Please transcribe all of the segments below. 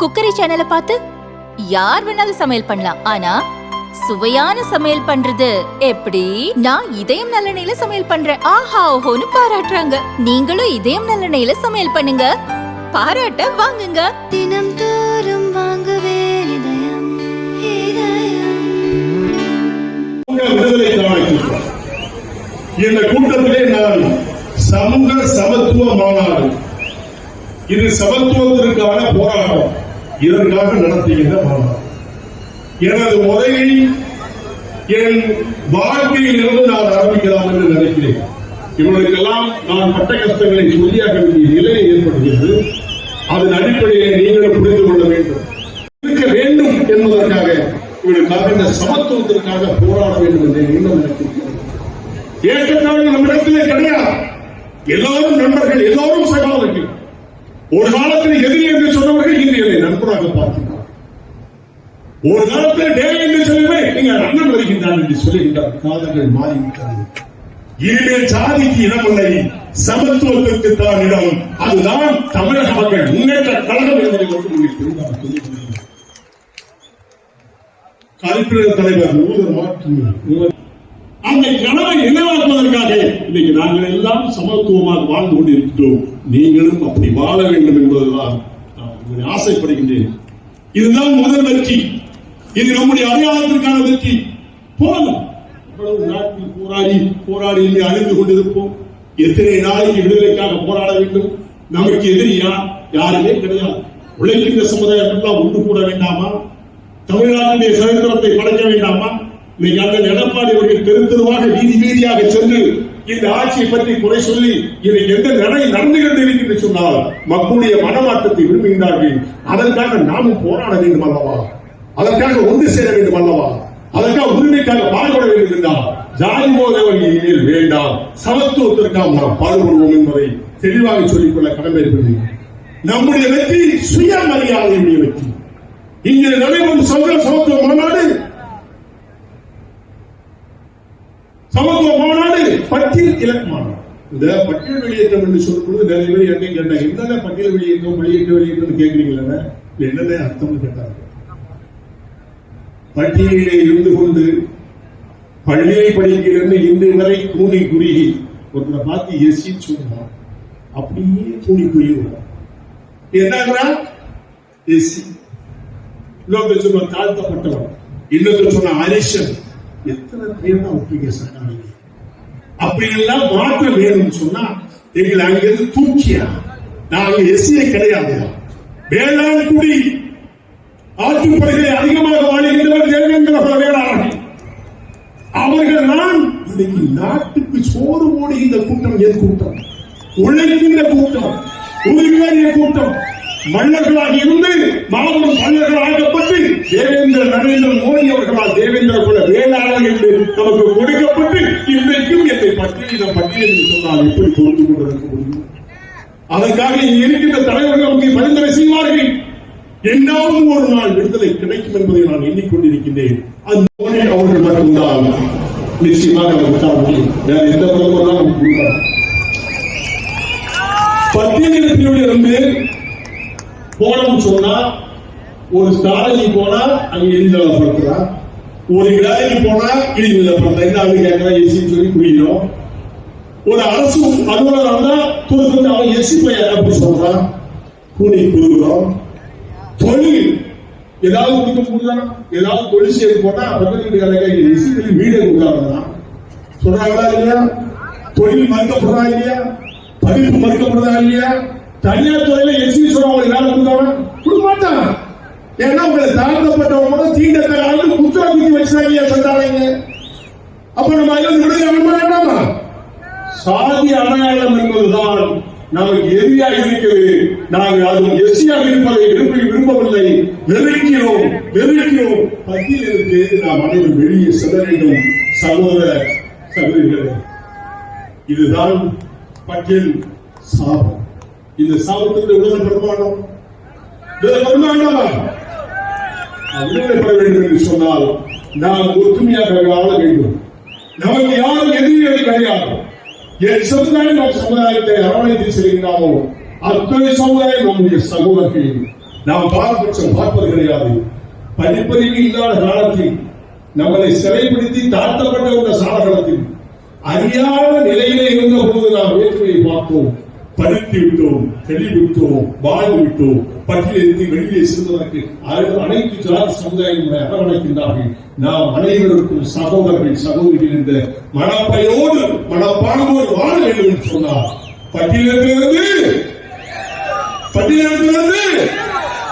Cookery சேனலை பார்த்து யார் வேணாலும் சமையல் பண்ணலாம். ஆனா சுவையான சமையல் பண்றது எப்படி? நான் இதயம் நல்லெண்ணெயில சமையல் பண்றேன். ஆஹா ஓஹோன்னு பாராட்டுறாங்க. நீங்களும் இதயம் நல்லெண்ணெயில சமையல் பண்ணுங்க. பாராட்ட வாங்குங்க. தினம் தோறும் வாங்குவே இதயம் இந்த கூட்டத்திலே நான் சமூக சமத்துவ மாநாடு. இது சமத்துவத்திற்கான போராட்டம். இதற்காக நடத்துகின்ற மாநாடு எனது உரையை என் வாழ்க்கையிலிருந்து நான் ஆரம்பிக்கலாம் என்று நினைக்கிறேன். இவர்களுக்கெல்லாம் நான் பட்ட கஷ்டங்களை சொல்லியாக வேண்டிய நிலை ஏற்படுகிறது. அதன் அடிப்படையை நீங்களும் புரிந்து கொள்ள வேண்டும். இருக்க வேண்டும் என்பதற்காக இவர்களுக்காக இந்த சமத்துவத்திற்காக போராட வேண்டும் என்று எண்ணம் எனக்கு ஏற்றத்தாழ்வு நம்மிடத்திலே கிடையாது. எல்லாரும் நண்பர்கள் எல்லாரும் சகோதரர்கள் ஒரு காலத்தில் எதிரி என்று சொன்னவர்கள் நண்பராக பார்க்கிறார் ஒரு காலத்தில் டே என்று சொல்லவே நீங்க அண்ணன் வருகின்றான் என்று சொல்லுகின்றார். காலங்கள் மாறிவிட்டது. இனிமேல் சாதிக்கு இடமில்லை. சமத்துவத்திற்கு தான் இடம். அதுதான் தமிழக மக்கள் முன்னேற்ற கழகம் என்பதை மட்டும் நீங்கள் புரிந்தால் சொல்லிக் கருப்பினர் தலைவர் நூதர் மாற்று. அந்த கனவை நினைவாக்குவதற்காக இன்னைக்கு நாங்கள் எல்லாம் சமத்துவமாக வாழ்ந்து கொண்டிருக்கிறோம் நீங்களும் அப்படி வாழ வேண்டும் என்பதுதான் ஆசைப்படுகின்றேன். இதுதான் முதல் வெற்றி இது நம்முடைய அடையாளத்திற்கான வெற்றி போதும் இவ்வளவு நாட்டில் போராடி போராடி என்று அழிந்து கொண்டிருப்போம். எத்தனை நாளைக்கு விடுதலைக்காக போராட வேண்டும்? நமக்கு எதிரி யார் யாருமே கிடையாது. உழைக்கின்ற சமுதாயம் எல்லாம் ஒன்று கூட வேண்டாமா? தமிழ்நாட்டுடைய சுதந்திரத்தை படைக்க வேண்டாமா? இன்னைக்கு அந்த எடப்பாடி அவர்கள் தெரு தெருவாக வீதி வீதியாக சென்று இந்த ஆட்சியை பற்றி குறை சொல்லி இன்னைக்கு எந்த நடை நடந்து என்று சொன்னால் மக்களுடைய மனமாற்றத்தை விரும்புகின்றார்கள். அதற்காக நாமும் போராட வேண்டும் அல்லவா? அதற்காக ஒன்று சேர வேண்டும் அல்லவா? அதற்காக உரிமைக்காக பாடுபட வேண்டும் என்றால் ஜாதி போதவன் இனிமேல் வேண்டாம். சமத்துவத்திற்காக நாம் பாடுபடுவோம் என்பதை தெளிவாக சொல்லிக்கொள்ள கடமை இருக்கிறது நம்முடைய வெற்றி சுயமரியாதையுடைய வெற்றி. இங்கே நடைபெறும் சமூக சமத்துவ மாநாடு. சமத்துவ மாநாடு பற்றி இலக்கு மாநாடு. இந்த பட்டியல் வெளியேற்றம் என்று சொல்லும் பொழுது நிறைய பேர் என்ன கேட்டாங்க என்னென்ன பட்டியல் வெளியேற்றம் வெளியேற்ற வெளியேற்றம் இல்லை என்னென்ன அர்த்தம்னு கேட்டாங்க பட்டியலிலே இருந்து கொண்டு பள்ளியை படிக்கிறது இன்று வரை கூணி குறுகி ஒருத்தரை பார்த்து எசி சொல்லுவான் அப்படியே கூடி குறுகிடுவான் என்னங்கிறா எசி இன்னொருத்தர் சொன்ன தாழ்த்தப்பட்டவன் இன்னொருத்தர் சொன்ன அரிசன். எத்தனை பேர் தான் ஒப்பிங்க சட்டம் அப்படி எல்லாம் மாற்ற வேணும்னு சொன்னா எங்களை அங்கிருந்து தூக்கியா? நாங்க எஸ்சியே கிடையாது. வேளாண் குடி ஆற்றுப்படுகளை அதிகமாக வாழ்கின்றவர் தேவேந்திர வேளாளர்கள். அவர்கள் தான் இன்னைக்கு நாட்டுக்கு சோறு போடுகின்ற கூட்டம் எது கூட்டம். உழைக்கின்ற கூட்டம் உரிமையாகிய கூட்டம். மன்னர்களாக இருந்து மாபெரும் மன்னர்களாகப்பட்டு தேவேந்திர நரேந்திர மோடி அவர்களால் தேவேந்திர குல வேளாளர் என்று நமக்கு கொடுக்கப்பட்டு இன்றைக்கும் என்னை பட்டியலிடம் பட்டியல் சொன்னால் எப்படி பொறுத்து கொண்டிருக்க முடியும்? அதற்காக இங்கு இருக்கின்ற தலைவர்கள் நமக்கு பரிந்துரை செய்வார்கள். என்னாலும் ஒரு நாள் விடுதலை கிடைக்கும் என்பதை நான் எண்ணிக்கொண்டிருக்கின்றேன். அந்த அவர்கள் மட்டும்தான் நிச்சயமாக அதை விட்டால் முடியும். வேற எந்த பிரதமரும் நமக்கு கொடுப்பார். பட்டியலிடத்தினுடைய வந்து போனோம்னு சொன்னா ஒரு ஸ்டாலினி போனா அங்க இழிநிலப்படுத்துறான் ஒரு வேலைக்கு போனா இழிநிலப்படுத்த என்ன அவங்க கேட்கறா எசின்னு சொல்லி புரியணும் ஒரு அரசு அலுவலர் வந்தா துருத்து அவன் எசி பையன் அப்படி சொல்றான்? கூலி குறுகிறோம் தொழில். ஏதாவது கொடுக்க முடியலாம் ஏதாவது தொழில் செய்து போனா பக்கத்து வீட்டுக்காரங்க எசிக்கு வீடு கொடுக்காதான் சொல்றாங்களா இல்லையா? தொழில் மறுக்கப்படுறா இல்லையா? படிப்பு மறுக்கப்படுறா இல்லையா? தனியார் துறையில எஸ்சி சொல்றவங்க வேலை கொடுக்காம கொடுக்க மாட்டான். ஏன்னா உங்களை தாழ்த்தப்பட்டவங்க தீண்டத்தகாது குற்ற குத்தி வச்சாங்க சொன்னாங்க அப்ப நம்ம அதில் விடுதலை பண்ண வேண்டாமா? சாதி அடையாளம் என்பதுதான் நமக்கு எதிரியாக இருக்கிறது. நாங்கள் அது எஸ்சியாக இருப்பதை விரும்ப விரும்பவில்லை. வெறுக்கிறோம் வெறுக்கிறோம். பட்டியலிருந்து நாம் அனைவரும் வெளியே செல்ல வேண்டும். சகோதர சகோதரிகளே இதுதான் பட்டியல் சாபம். இந்த சாபத்துக்கு உலக பெற உலக விடுதலை பெற வேண்டும் என்று சொன்னால் நாம் ஒற்றுமையாக வாழ வேண்டும். நமக்கு யாரும் எதிரிகள் கிடையாது. என் சமுதாயம் நம் சமுதாயத்தை அரவணைத்து செல்கிறாரோ அத்தனை சமுதாயம் நம்முடைய சகோதரர்கள். நாம் பாரபட்சம் பார்ப்பது கிடையாது. படிப்பறிவு இல்லாத காலத்தில் நம்மளை சிறைப்படுத்தி தாழ்த்தப்பட்ட ஒரு சாதகத்தில் அறியாத நிலையிலே இருந்த போது நாம் வேற்றுமையை பார்த்தோம் படித்து விட்டோம் தெளிவிட்டோம் வாழ்ந்து விட்டோம். பட்டியலிருந்து வெளியே செல்வதற்கு அனைத்து அனைத்து ஜாதி சமுதாயம் அரவணைக்கின்றார்கள். நாம் அனைவருக்கும் சகோதரர்கள் சகோதரிகள் என்ற மனப்பையோடு மனப்பானோடு வாழ வேண்டும் என்று சொன்னார். பட்டியலிருந்து பட்டியலிருந்து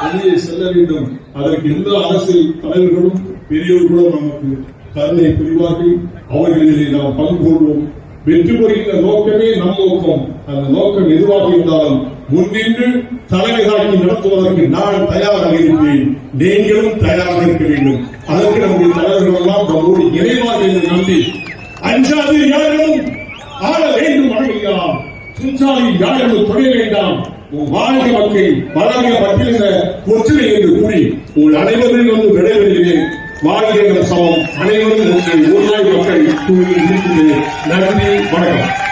வெளியே செல்ல வேண்டும். அதற்கு எந்த அரசியல் தலைவர்களும் பெரியோர்களும் நமக்கு கருணை புரிவார்கள். அவர்களிலே நாம் பங்கு கொள்வோம். வெற்றி பெறுகின்ற நோக்கமே நம் நோக்கம். அந்த நோக்கம் எதுவாக இருந்தாலும் முன்னின்று தலைமை காட்டி நடத்துவதற்கு நான் தயாராக இருப்பேன். நீங்களும் தயாராக இருக்க வேண்டும். அதற்கு நம்முடைய தலைவர்கள் எல்லாம் நம்மோடு இறைவாக என்று நம்பி அஞ்சாது யாரும் ஆள வேண்டும் அழகிக்கலாம் சுஞ்சாலில் யாரும் தொழில் வேண்டாம். உன் வாழ்க மக்கள் வளர்க பட்டியல ஒற்றுமை என்று கூறி உங்கள் அனைவரில் வந்து விடைபெறுகிறேன். வாழ்க என்ற சமம். அனைவரும் உங்கள் ஊர்நாய் நன்றி வணக்கம்.